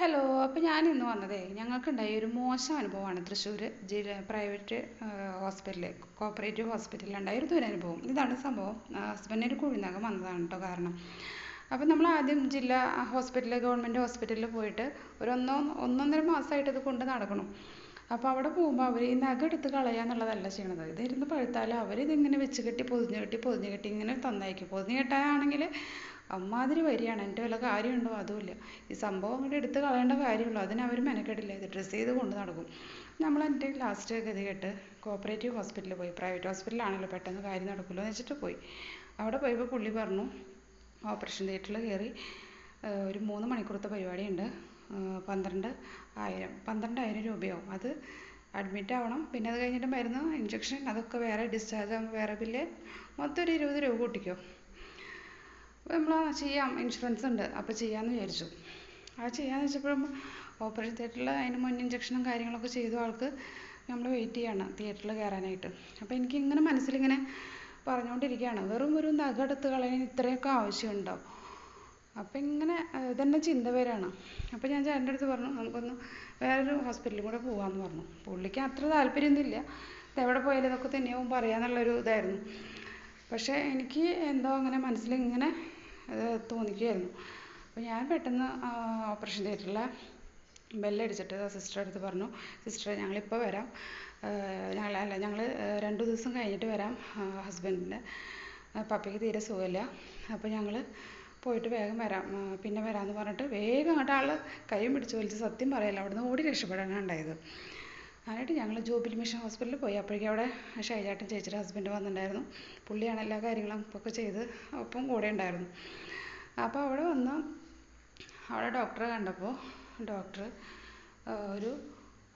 Hello അപ്പോൾ ഞാൻ ഇന്ന് വന്നതേ ഞങ്ങൾക്കുണ്ടായ ഒരു മോശം അനുഭവമാണ് തൃശ്ശൂർ ജില്ല പ്രൈവറ്റ് ഹോസ്പിറ്റലിൽ കോപ്പറേറ്റീവ് ഹോസ്പിറ്റലിൽ ഉണ്ടായ ഒരു ദുരനുഭവം. ഇതാണ് സംഭവം. ഹസ്ബൻഡിന് കുഴിനകം വന്നതാണ് കേട്ടോ കാരണം. അപ്പോൾ നമ്മൾ ആദ്യം ജില്ലാ ഹോസ്പിറ്റലിൽ ഗവൺമെന്റ് ഹോസ്പിറ്റലിൽ പോയിട്ട് ഒരു ഒന്നോ ഒന്നൊന്നര മാസമായിട്ട് ഇത് കൊണ്ട് നടക്കണം. അപ്പോൾ അവിടെ പോകുമ്പോൾ അവർ ഈ നഖം എടുത്ത് കളയുക എന്നുള്ളതല്ല ചെയ്യണത്. ഇതിരുന്ന് പഴുത്താൽ അവരിതിങ്ങനെ വെച്ച് കെട്ടി പൊതിഞ്ഞ് കെട്ടി പൊതിഞ്ഞ് കെട്ടി ഇങ്ങനെ തന്നയക്കും. പൊതിഞ്ഞ് കെട്ടാനാണെങ്കിൽ അമ്മാതിരി വരിയാണ്. എന്റെ വല്ല കാര്യമുണ്ടോ? അതുമില്ല. ഈ സംഭവം അങ്ങോട്ട് എടുത്ത് കളയേണ്ട കാര്യമുള്ളൂ. അതിന് അവർ മെനക്കെടില്ല. ഇത് ഡ്രസ്സ് ചെയ്ത് കൊണ്ട് നടക്കും. നമ്മൾ എന്റെ ലാസ്റ്റ് ഗതി കെട്ട് കോപ്പറേറ്റീവ് ഹോസ്പിറ്റലിൽ പോയി. പ്രൈവറ്റ് ഹോസ്പിറ്റലാണല്ലോ പെട്ടെന്ന് കാര്യം നടക്കുമല്ലോ എന്ന് വെച്ചിട്ട് പോയി. അവിടെ പോയപ്പോൾ പുള്ളി പറഞ്ഞു ഓപ്പറേഷൻ തിയേറ്ററിൽ കയറി ഒരു മൂന്ന് മണിക്കൂറത്തെ പരിപാടിയുണ്ട്. പന്ത്രണ്ട് ആയിരം പന്ത്രണ്ടായിരം രൂപയാവും. അത് അഡ്മിറ്റ് ആവണം. പിന്നെ അത് കഴിഞ്ഞിട്ട് മരുന്ന് ഇഞ്ചക്ഷൻ അതൊക്കെ വേറെ ഡിസ്ചാർജ് ആകുമ്പോൾ വേറെ ബില്ല് മൊത്തം ഒരു ഇരുപത് രൂപ കൂട്ടിക്കോ. നമ്മൾ ചെയ്യാം. ഇൻഷുറൻസ് ഉണ്ട്. അപ്പോൾ ചെയ്യാമെന്ന് വിചാരിച്ചു. ആ ചെയ്യാമെന്ന് വെച്ചപ്പോഴും ഓപ്പറേഷൻ തിയേറ്ററിൽ അതിന് മുൻ ഇഞ്ചക്ഷനും കാര്യങ്ങളൊക്കെ ചെയ്തു ആൾക്ക് നമ്മൾ വെയിറ്റ് ചെയ്യാണ് തിയേറ്ററിൽ കയറാനായിട്ട് അപ്പോൾ എനിക്ക് ഇങ്ങനെ മനസ്സിലിങ്ങനെ പറഞ്ഞുകൊണ്ടിരിക്കുകയാണ് വെറും ഒരു നഖം എടുത്ത് കളയാൻ ഇത്രയൊക്കെ ആവശ്യമുണ്ടോ? അപ്പം ഇങ്ങനെ ഇതന്നെ ചിന്ത വരികയാണ് അപ്പോൾ ഞാൻ ചേട്ടന്റെ അടുത്ത് പറഞ്ഞു നമുക്കൊന്ന് വേറൊരു ഹോസ്പിറ്റലിൽ കൂടെ പോകാമെന്ന് പറഞ്ഞു. പുള്ളിക്ക് അത്ര താല്പര്യമൊന്നുമില്ല എവിടെ പോയാലും ഇതൊക്കെ തന്നെയാവും പറയാന്നുള്ളൊരു ഇതായിരുന്നു. പക്ഷേ എനിക്ക് എന്തോ അങ്ങനെ മനസ്സിൽ ഇങ്ങനെ തോന്നിക്കുകയായിരുന്നു. അപ്പോൾ ഞാൻ പെട്ടെന്ന് ഓപ്പറേഷൻ തിയേറ്ററിലെ ബെല്ലടിച്ചിട്ട് സിസ്റ്ററുടെ അടുത്ത് പറഞ്ഞു സിസ്റ്ററെ ഞങ്ങളിപ്പോൾ വരാം. ഞങ്ങൾ അല്ല ഞങ്ങൾ രണ്ട് ദിവസം കഴിഞ്ഞിട്ട് വരാം ഹസ്ബൻഡിന്റെ പപ്പയ്ക്ക് തീരെ സുഖമില്ല. അപ്പോൾ ഞങ്ങൾ പോയിട്ട് വേഗം വരാം. പിന്നെ വരാമെന്ന് പറഞ്ഞിട്ട് വേഗം അങ്ങോട്ട് ആൾ കൈയും പിടിച്ച് വലിച്ച് സത്യം പറയല്ല അവിടുന്ന് ഓടി രക്ഷപ്പെടാനാണ് ഉണ്ടായത്. എന്നിട്ട് ഞങ്ങൾ ജൂബിലി മിഷൻ ഹോസ്പിറ്റലിൽ പോയി. അപ്പോഴേക്കും അവിടെ ഷൈജാട്ടൻ ചേച്ചിയുടെ ഹസ്ബൻഡ് വന്നിട്ടുണ്ടായിരുന്നു. പുള്ളിയാണ് എല്ലാ കാര്യങ്ങളും ഒക്കെ ചെയ്ത് ഒപ്പം കൂടെ ഉണ്ടായിരുന്നു. അപ്പോൾ അവിടെ വന്ന് അവിടെ ഡോക്ടറെ കണ്ടപ്പോൾ ഡോക്ടർ ഒരു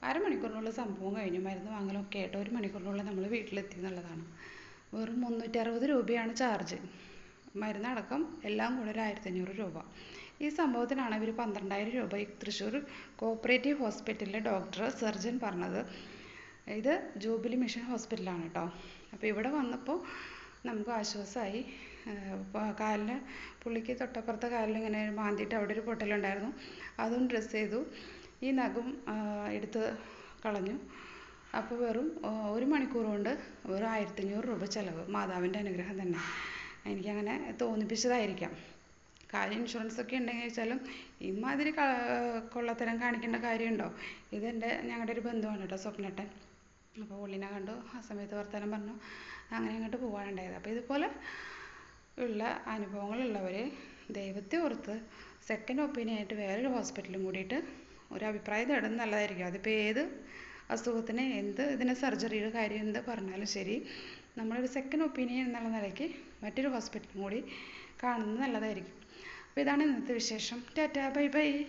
അരമണിക്കൂറിനുള്ളിൽ സംഭവം കഴിഞ്ഞു. മരുന്ന് വാങ്ങലൊക്കെ ആയിട്ട് ഒരു മണിക്കൂറിനുള്ളിൽ നമ്മൾ വീട്ടിലെത്തി എന്നുള്ളതാണ്. വെറും മുന്നൂറ്റി അറുപത് രൂപയാണ് ചാർജ് മരുന്നടക്കം എല്ലാം കൂടെ ഒരു ആയിരത്തഞ്ഞൂറ് രൂപ. ഈ സംഭവത്തിനാണ് ഇവർ പന്ത്രണ്ടായിരം രൂപ തൃശ്ശൂർ കോപ്പറേറ്റീവ് ഹോസ്പിറ്റലിലെ ഡോക്ടർ സർജൻ പറഞ്ഞത്. ഇത് ജൂബിലി മിഷൻ ഹോസ്പിറ്റലാണ് കേട്ടോ അപ്പോൾ ഇവിടെ വന്നപ്പോൾ നമുക്ക് ആശ്വാസമായി കാലിന് പുള്ളിക്ക് തൊട്ടപ്പുറത്തെ കാലിൽ ഇങ്ങനെ മാന്തിയിട്ട് അവിടെ ഒരു പൊട്ടലുണ്ടായിരുന്നു. അതും ഡ്രസ്സ് ചെയ്തു. ഈ നഖം എടുത്ത് കളഞ്ഞു. അപ്പോൾ വെറും ഒരു മണിക്കൂർ കൊണ്ട് വെറും ആയിരത്തഞ്ഞൂറ് രൂപ ചിലവ്. മാതാവിന്റെ അനുഗ്രഹം തന്നെ. എനിക്കങ്ങനെ തോന്നിപ്പിച്ചതായിരിക്കാം. കാര്യം ഇൻഷുറൻസ് ഒക്കെ ഉണ്ടെങ്കിൽ വെച്ചാലും ഇമാതിരി കൊള്ളത്തരം കാണിക്കേണ്ട കാര്യമുണ്ടോ ഇതെന്റെ ഞങ്ങളുടെ ഒരു ബന്ധുവാണ് കേട്ടോ സ്വപ്നേട്ടൻ. അപ്പോൾ പുള്ളിനെ കണ്ടു ആ സമയത്ത് വർത്തമാനം പറഞ്ഞു അങ്ങനെ അങ്ങോട്ട് പോകാനുണ്ടായത് അപ്പോൾ ഇതുപോലെ ഉള്ള അനുഭവങ്ങളുള്ളവർ ദൈവത്തെ ഓർത്ത് സെക്കൻഡ് ഒപ്പീനിയൻ ആയിട്ട് വേറൊരു ഹോസ്പിറ്റലും കൂടിയിട്ട് ഒരു അഭിപ്രായം തേടുന്നത് നല്ലതായിരിക്കും. അതിപ്പോൾ ഏത് അസുഖത്തിന് എന്ത് ഇതിന് സർജറിയുടെ കാര്യം എന്ത് പറഞ്ഞാലും ശരി നമ്മളൊരു സെക്കൻഡ് ഒപ്പീനിയൻ എന്നുള്ള നിലയ്ക്ക് മറ്റൊരു ഹോസ്പിറ്റലും കൂടി കാണുന്നത് നല്ലതായിരിക്കും. അപ്പോൾ ഇതാണ് ഇന്നത്തെ വിശേഷം. Tata bye bye.